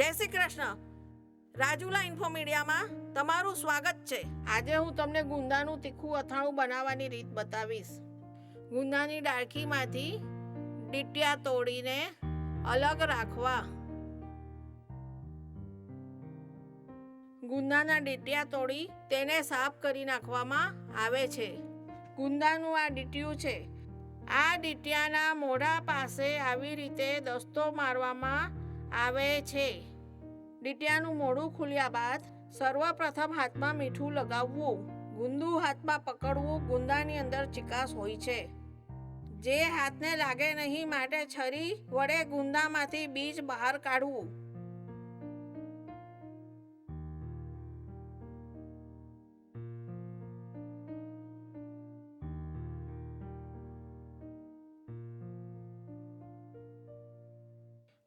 જય શ્રી કૃષ્ણ. રાજુલા ઇન્ફો મીડિયામાં તમારું સ્વાગત છે. આજે હું તમને ગુંદાનું તીખું અથાણું બનાવવાની રીત બતાવીશ. ગુંદાની ડાળખીમાંથી ડીટિયા તોડીને અલગ રાખવા. ગુંદાના ડીટિયા તોડી તેને સાફ કરી નાખવામાં આવે છે. ગુંદાનું આ ડીટિયું છે. આ ડીટિયાના મોઢા પાસે આવી રીતે દસ્તો મારવામાં આવે છે. ડીટિયાનું મોઢું ખુલ્યા બાદ સર્વપ્રથમ હાથમાં મીઠું લગાવવું. ગુંદુ હાથમાં પકડવું ગુંદાની અંદર ચિકાસ હોય છે. જે હાથને લાગે નહીં માટે છરી વડે ગુંદામાંથી બીજ બહાર કાઢવું.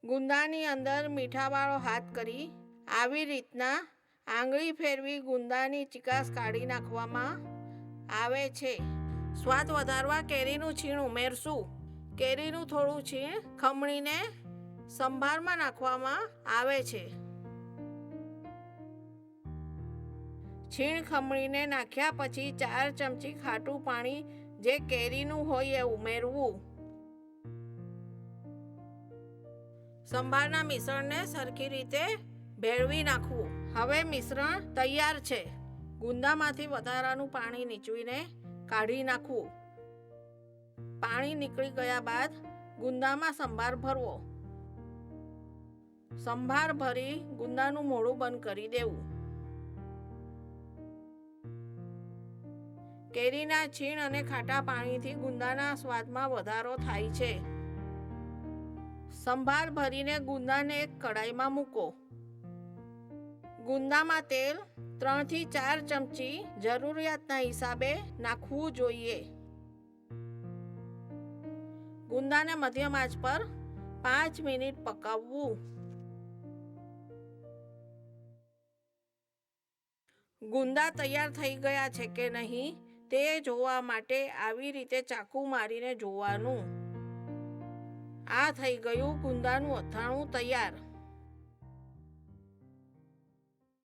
ગુંદાની અંદર મીઠાવાળો હાથ કરી આવી રીતના આંગળી ફેરવી ગુંદાની ચિકાસ કાઢી નાખવામાં આવે છે. સ્વાદ વધારવા કેરીનું છીણ ઉમેરશું. કેરીનું થોડું છીણ ખમણીને સંભારમાં નાખવામાં આવે છે. છીણ ખમણીને નાખ્યા પછી ચાર ચમચી ખાટું પાણી જે કેરીનું હોય એ ઉમેરવું. સંભારના મિશ્રણને સરખી રીતે ભેળવી નાખવું. હવે મિશ્રણ તૈયાર છે. ગુંદામાંથી વધારાનું પાણી નીચવીને કાઢી નાખવું. પાણી નીકળી ગયા બાદ ગુંદામાં સંભાર ભરવો. સંભાર ભરી ગુંદાનું મોડું બંધ કરી દેવું. કેરીના છીણ અને ખાટા પાણીથી ગુંદાના સ્વાદમાં વધારો થાય છે. સંભાર ભરીને ગુંદાને એક કડાઈમાં મૂકો. ગુંદામાં તેલ ત્રણથી ચાર ચમચી જરૂરિયાતના હિસાબે નાખવું જોઈએ. ગુંદાને મધ્યમ આંચ પર પાંચ મિનિટ પકાવવું. ગુંદા તૈયાર થઈ ગયા છે કે નહીં તે જોવા માટે આવી રીતે ચાકુ મારીને જોવાનું. આ થઈ ગયું ગુંદાનું અથાણું તૈયાર.